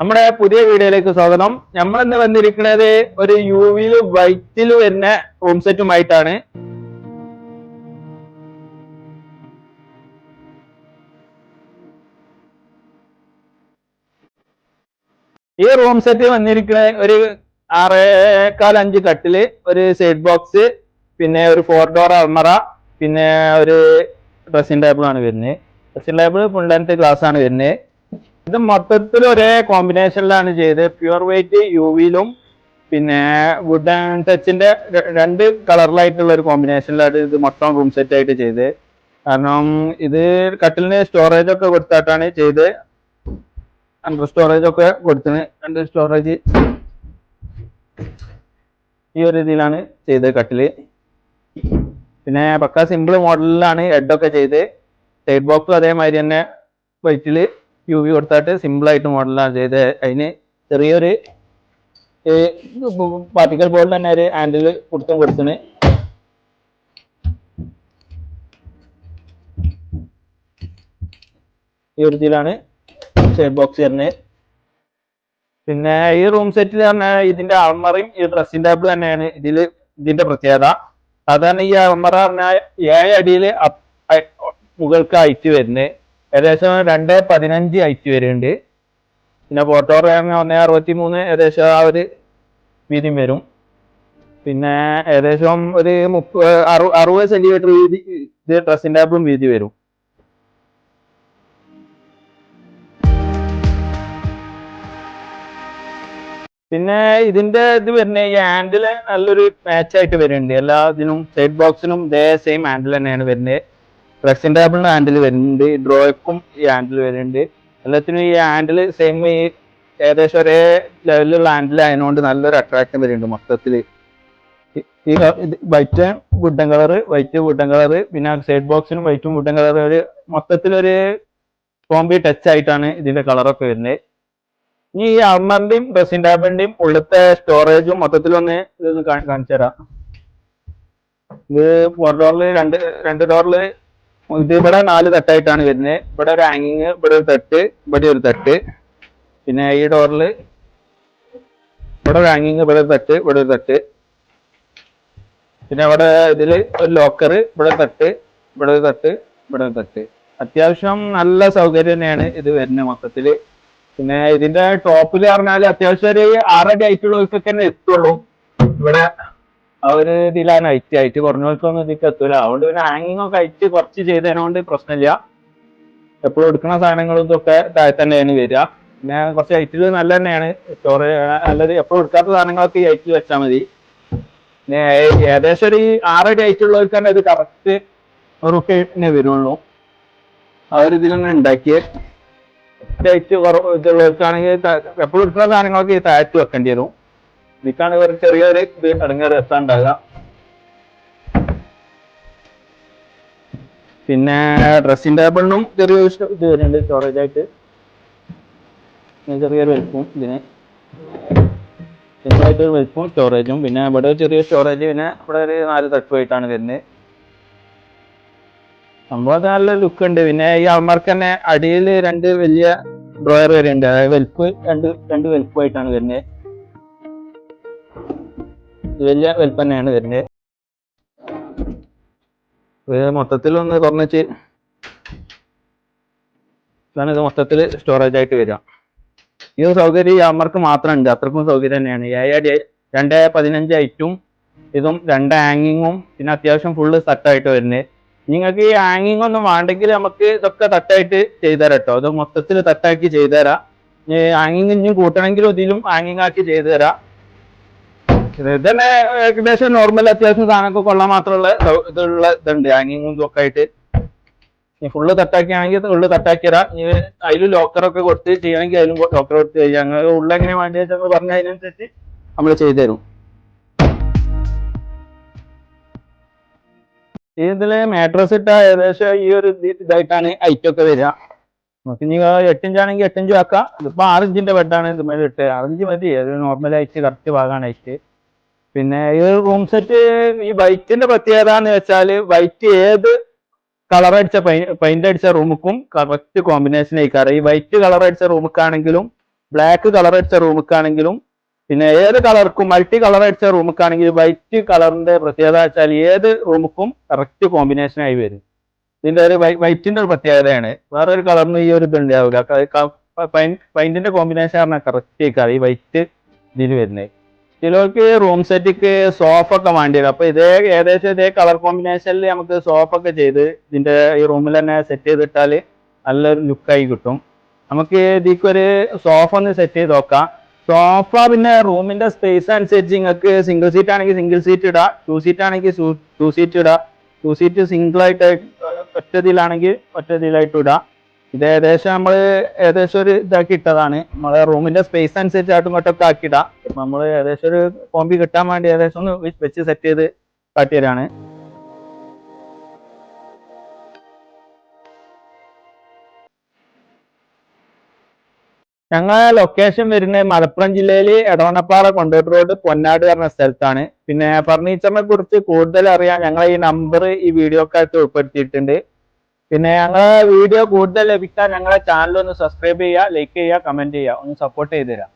നമ്മുടെ പുതിയ വീഡിയോയിലേക്ക് സ്വാഗതം. നമ്മൾ ഇന്ന് വന്നിരിക്കുന്നത് ഒരു യു വൈറ്റിൽ വരുന്ന റൂം സെറ്റുമായിട്ടാണ് ഈ റൂം സെറ്റ് വന്നിരിക്കുന്ന ഒരു ആറേക്കാൽ അഞ്ച് കട്ടിൽ ഒരു സൈഡ് ബോക്സ് പിന്നെ ഒരു ഫോർ ഡോർ അൾമറ പിന്നെ ഒരു ഡ്രസ്സിംഗ് ടേബിൾ ആണ് വരുന്നത്. Dressing table full length glass ആണ് വരുന്നത്. ഇത് മൊത്തത്തിൽ ഒരേ കോമ്പിനേഷനിലാണ് ചെയ്ത്. പ്യുവർ വൈറ്റ് യു വിയിലും പിന്നെ വുഡ് ആൻഡ് ടച്ചിന്റെ രണ്ട് കളറിലായിട്ടുള്ള ഒരു കോമ്പിനേഷനിലാണ് ഇത് മൊത്തം റൂം സെറ്റ് ആയിട്ട് ചെയ്ത്. കാരണം ഇത് കട്ടിലിന് സ്റ്റോറേജ് ഒക്കെ കൊടുത്തിട്ടാണ് ചെയ്ത്. അണ്ടർ സ്റ്റോറേജ് ഒക്കെ കൊടുത്തിന് അണ്ടർ സ്റ്റോറേജ് ഈ ഒരു രീതിയിലാണ് ചെയ്തത് കട്ടിൽ. പിന്നെ പക്ക സിമ്പിൾ മോഡലിലാണ് ഹെഡൊക്കെ ചെയ്ത്. സൈഡ് ബോക്സും അതേമാതിരി തന്നെ വൈറ്റിൽ യു വി കൊടുത്തിട്ട് സിമ്പിൾ ആയിട്ട് മോഡലാണ് ചെയ്ത് അതിന് ചെറിയൊരു പാർട്ടിക്കൽ ബോർഡിൽ തന്നെ ഒരു ഹാൻഡിൽ കൊടുത്തും കൊടുത്തിന് ഈ ഒരു സൈഡ് ബോക്സ് വരുന്നത്. പിന്നെ ഈ റൂം സെറ്റിൽ പറഞ്ഞാൽ ഇതിന്റെ അൾമറയും ഈ ഡ്രസ്സിംഗ് ടേബിൾ തന്നെയാണ്. ഇതിൽ ഇതിന്റെ പ്രത്യേകത. സാധാരണ ഈ അൾമറ പറഞ്ഞാൽ ഏഴ് അടിയിൽ മുകൾക്ക് ഹൈറ്റ് വരുന്നത്. ഏകദേശം രണ്ട് പതിനഞ്ച് ഹൈറ്റ് വരുന്നുണ്ട്. പിന്നെ ഫോട്ടോ റാം ഒന്ന് അറുപത്തി മൂന്ന് ഏകദേശം ആ ഒരു വീതി വരും. പിന്നെ ഏകദേശം ഒരു മുപ്പത് അറു അറുപത് സെന്റിമീറ്റർ വീതി ഇത് ഡ്രസ്സിന്റെ ആപ്പും വീതി വരും. പിന്നെ ഇതിന്റെ ഇത് വരുന്ന ഈ ഹാൻഡിൽ നല്ലൊരു മാച്ച് ആയിട്ട് വരുന്നുണ്ട്. എല്ലാ ഇതിനും സൈഡ് ബോക്സിനും ഇതേ സെയിം ഹാൻഡിൽ തന്നെയാണ് വരുന്നത്. ഡ്രസ്സിംഗ് ടേബിളിന് ഹാൻഡിൽ വരുന്നുണ്ട് ഡ്രോയ്ക്കും ഈ ഹാൻഡിൽ വരുന്നുണ്ട്. എല്ലാത്തിനും ഈ ഹാൻഡിൽ സെയിം ഈ ഏകദേശം ഒരേ ലെവലിലുള്ള ഹാൻഡിൽ ആയതുകൊണ്ട് നല്ലൊരു അട്രാക്ഷൻ വരുന്നുണ്ട് മൊത്തത്തിൽ ഈ white wooden colour white wooden colour പിന്നെ സൈഡ് ബോക്സിനും വൈറ്റും വുഡൻ കളർ ഒരു മൊത്തത്തിലൊരു കോമ്പി ടച്ച് ആയിട്ടാണ് ഇതിന്റെ കളറൊക്കെ വരുന്നത്. ഇനി ഈ അർമറിന്റെയും ഡ്രസ്സിംഗ് ടേബിളിന്റെയും ഉള്ളത്തെ സ്റ്റോറേജും മൊത്തത്തിലൊന്ന് ഇതൊന്ന് കാണിച്ചു തരാം ഇത് ഫോർ ഡോറിൽ രണ്ട് രണ്ട് ഡോറിൽ ഇത് ഇവിടെ നാല് തട്ടായിട്ടാണ് വരുന്നത്. ഇവിടെ ഒരു ഹാങ്ങിങ് ഇവിടെ ഒരു തട്ട് ഇവിടെ ഒരു തട്ട്. പിന്നെ ഈ ഡോറിൽ ഇവിടെ ഒരു ഹാങ്ങിങ് ഇവിടെ ഒരു തട്ട് ഇവിടെ ഒരു തട്ട്. പിന്നെ ഇവിടെ ഇതിൽ ഒരു ലോക്കർ ഇവിടെ തട്ട് ഇവിടെ ഒരു തട്ട് ഇവിടെ ഒരു തട്ട്. അത്യാവശ്യം നല്ല സൗകര്യം തന്നെയാണ് ഇത് വരുന്നത് മൊത്തത്തിൽ പിന്നെ ഇതിന്റെ ടോപ്പിൽ പറഞ്ഞാൽ അത്യാവശ്യം ഒരു ആറടി ആയിട്ടുള്ളവർക്കൊക്കെ തന്നെ എത്തുള്ളൂ. ഇവിടെ ആ ഒരു ഇതിലാണ് ഹൈറ്റ് ഹൈറ്റ് കുറഞ്ഞവർക്കൊന്നും ഇതിക്ക് എത്തൂല. അതുകൊണ്ട് പിന്നെ ഹാങ്ങിങ് ഒക്കെ ഹൈറ്റ് കുറച്ച് ചെയ്തതിനോണ്ട് പ്രശ്നമില്ല. എപ്പോഴും എടുക്കുന്ന സാധനങ്ങളും ഇതൊക്കെ താഴെ തന്നെയാണ് വരിക. പിന്നെ കുറച്ച് ഹൈറ്റിൽ നല്ല തന്നെയാണ്. സ്റ്റോറേജ് നല്ലത് എപ്പോഴും എടുക്കാത്ത സാധനങ്ങളൊക്കെ ഈ ഹൈറ്റിൽ വെച്ചാൽ മതി. പിന്നെ ഏകദേശം ഒരു ആറടി ഹൈറ്റ് ഉള്ളവർക്ക് തന്നെ ഇത് കറക്റ്റ് ഒരു തന്നെ വരുള്ളൂ. ഇതിൽ തന്നെ ഉണ്ടാക്കിയത് ഹൈറ്റ് കുറവ് ഇതുള്ളവർക്കാണെങ്കിൽ എപ്പോഴും എടുക്കുന്ന സാധനങ്ങളൊക്കെ താഴ്ത്തി വെക്കേണ്ടി വരും. ഇതിക്കാണ് ഒരു ചെറിയൊരു ഇത് അടങ്ങിയ രസം ഉണ്ടാകുക പിന്നെ ഡ്രസ്സിംഗ് ടേബിളിനും ചെറിയൊരു ഇത് വരുന്നുണ്ട് സ്റ്റോറേജ് ആയിട്ട്. ചെറിയൊരു വലിപ്പം ഇതിന്. ചെറുതായിട്ട് ഒരു വലിപ്പവും സ്റ്റോറേജും പിന്നെ ഇവിടെ ഒരു ചെറിയ സ്റ്റോറേജ് പിന്നെ ഇവിടെ ഒരു നാല് തട്ടുമായിട്ടാണ് വരുന്നത്. സംഭവം നല്ല ലുക്ക് ഉണ്ട്. പിന്നെ ഈ അമ്മർക്ക് തന്നെ അടിയിൽ രണ്ട് വലിയ ഡ്രോയർ വരുന്നുണ്ട് അതായത് വലിപ്പ് രണ്ട് രണ്ട് വലിപ്പമായിട്ടാണ് വരുന്നത്. വലിയ വിൽപ്പനയാണ് വരുന്നത് ഇത് മൊത്തത്തിൽ ഒന്ന് കുറഞ്ഞിട്ട് ഇതാണ് ഇത് മൊത്തത്തിൽ സ്റ്റോറേജ് ആയിട്ട് വരിക. ഈ ഒരു സൗകര്യം മാത്രം ഉണ്ട് അത്രക്കും സൗകര്യം തന്നെയാണ്. ഏഴടി രണ്ട് പതിനഞ്ച് ഐറ്റും ഇതും രണ്ട് ഹാങ്ങിങ്ങും പിന്നെ അത്യാവശ്യം ഫുള്ള് തട്ടായിട്ട് വരുന്നത്. നിങ്ങൾക്ക് ഈ ഹാങ്ങിങ് ഒന്നും വേണ്ടെങ്കിൽ നമുക്ക് ഇതൊക്കെ തട്ടായിട്ട് ചെയ്തുതരാം കേട്ടോ അത് മൊത്തത്തിൽ തട്ടാക്കി ചെയ്തുതരാം. ഹാങ്ങിങ് ഇനിയും കൂട്ടണമെങ്കിലും ഇതിലും ഹാങ്ങിങ് ആക്കി ചെയ്തു തരാം ഇത് ഇതന്നെ ഏകദേശം നോർമൽ അത്യാവശ്യം സാധനമൊക്കെ കൊള്ളാൻ മാത്രമുള്ള ഇതുള്ള ഇതുണ്ട്. ഹാങ്ങിങ്ങും ഇതൊക്കെ ആയിട്ട്. ഇനി ഫുള്ള് തട്ടാക്കിയാണെങ്കിൽ ഫുള്ള് തട്ടാക്കി തരാം ഇനി അതിൽ ലോക്കറൊക്കെ കൊടുത്ത് ചെയ്യണമെങ്കിൽ അതിലും ലോക്കർ കൊടുത്ത് ചെയ്യാം. ഞങ്ങൾ ഉള്ള എങ്ങനെ വേണ്ടി വെച്ചാൽ പറഞ്ഞ അതിനനുസരിച്ച് നമ്മൾ ചെയ്തു തരും. ഇതിൽ മാട്രസ് ഇട്ട ഏകദേശം ഈ ഒരു ഇത് ഇതായിട്ടാണ് ഐറ്റൊക്കെ ഒക്കെ വരിക. നമുക്ക് ഇനി എട്ടിഞ്ചാണെങ്കിൽ എട്ടിഞ്ചും ആക്കാം. ഇതിപ്പോ ആറിഞ്ചിന്റെ ബെഡാണ് ഇത് മേലെ ഇട്ട് ആറിഞ്ച് മതി. അത് നോർമലായിട്ട് കറക്റ്റ് ഭാഗമാണ് ഹൈറ്റ് പിന്നെ ഈ റൂം സെറ്റ് ഈ വൈറ്റിന്റെ പ്രത്യേകത എന്ന് വെച്ചാൽ വൈറ്റ് ഏത് കളർ അടിച്ച പെയിന്റ് അടിച്ച റൂമുക്കും കറക്റ്റ് കോമ്പിനേഷൻ ആയിക്കാറ് ഈ വൈറ്റ് കളർ അടിച്ച റൂമുക്കാണെങ്കിലും ബ്ലാക്ക് കളർ അടിച്ച റൂമുക്കാണെങ്കിലും പിന്നെ ഏത് കളർക്കും മൾട്ടി കളർ അടിച്ച റൂമുക്കാണെങ്കിലും വൈറ്റ് കളറിന്റെ പ്രത്യേകത വെച്ചാൽ ഏത് റൂമുക്കും കറക്റ്റ് കോമ്പിനേഷൻ ആയി വരും. ഇതിന്റെ ഒരു വൈറ്റിന്റെ ഒരു പ്രത്യേകതയാണ്. വേറെ ഒരു കളറിനും ഈ ഒരു ഇതുണ്ടാവില്ല. പെയിന്റിന്റെ കോമ്പിനേഷൻ പറഞ്ഞാൽ കറക്റ്റ് ആയിക്കാറ് ഈ വൈറ്റ് ഇതിൽ വരുന്നത്. ചിലർക്ക് റൂം സെറ്റിക്ക് സോഫ ഒക്കെ വേണ്ടി വരും അപ്പൊ ഇതേ ഏകദേശം ഇതേ കളർ കോമ്പിനേഷനിൽ നമുക്ക് സോഫ ഒക്കെ ചെയ്ത് ഇതിന്റെ ഈ റൂമിൽ തന്നെ സെറ്റ് ചെയ്തിട്ടാൽ നല്ലൊരു ലുക്കായി കിട്ടും. നമുക്ക് ഇതിക്കൊരു സോഫ ഒന്ന് സെറ്റ് ചെയ്ത് നോക്കാം. സോഫ പിന്നെ റൂമിന്റെ സ്പേസ് അനുസരിച്ച് നിങ്ങൾക്ക് സിംഗിൾ സീറ്റ് ആണെങ്കിൽ സിംഗിൾ സീറ്റ് ഇടാം ടു സീറ്റ് ആണെങ്കിൽ ടു സീറ്റ് ഇടാം ടു സീറ്റ് സിംഗിൾ ആയിട്ട് ഒറ്റ ഇതിലാണെങ്കിൽ ഒറ്റ ഇതിലായിട്ട് ഇടാം. ഇത് ഏകദേശം നമ്മൾ ഏകദേശം ഒരു ഇതാക്കി ഇട്ടതാണ്. നമ്മളെ റൂമിന്റെ സ്പേസ് അനുസരിച്ച് ആട്ടും കൊട്ടൊക്കെ ആക്കിയിടാം നമ്മൾ ഏകദേശം ഒരു കോമ്പി കിട്ടാൻ വേണ്ടി ഏകദേശം ഒന്ന് വെച്ച് സെറ്റ് ചെയ്ത് കാട്ടിയതാണ് ഞങ്ങളെ ലൊക്കേഷൻ വരുന്നത് മലപ്പുറം ജില്ലയിൽ എടവണ്ണപ്പാറ കൊണ്ടോട്ട് റോഡ് പൊന്നാട് പറഞ്ഞ സ്ഥലത്താണ്. പിന്നെ ഫർണിച്ചറിനെ കുറിച്ച് കൂടുതൽ അറിയാൻ ഞങ്ങൾ ഈ നമ്പർ ഈ വീഡിയോക്കകത്ത് ഉൾപ്പെടുത്തിയിട്ടുണ്ട്. പിന്നെ ഞങ്ങളെ വീഡിയോ കൂടുതൽ ലഭിക്കാൻ ഞങ്ങളെ ചാനൽ ഒന്ന് സബ്സ്ക്രൈബ് ചെയ്യുക ലൈക്ക് ചെയ്യുക കമന്റ് ചെയ്യുക ഒന്ന് സപ്പോർട്ട് ചെയ്ത് തരാം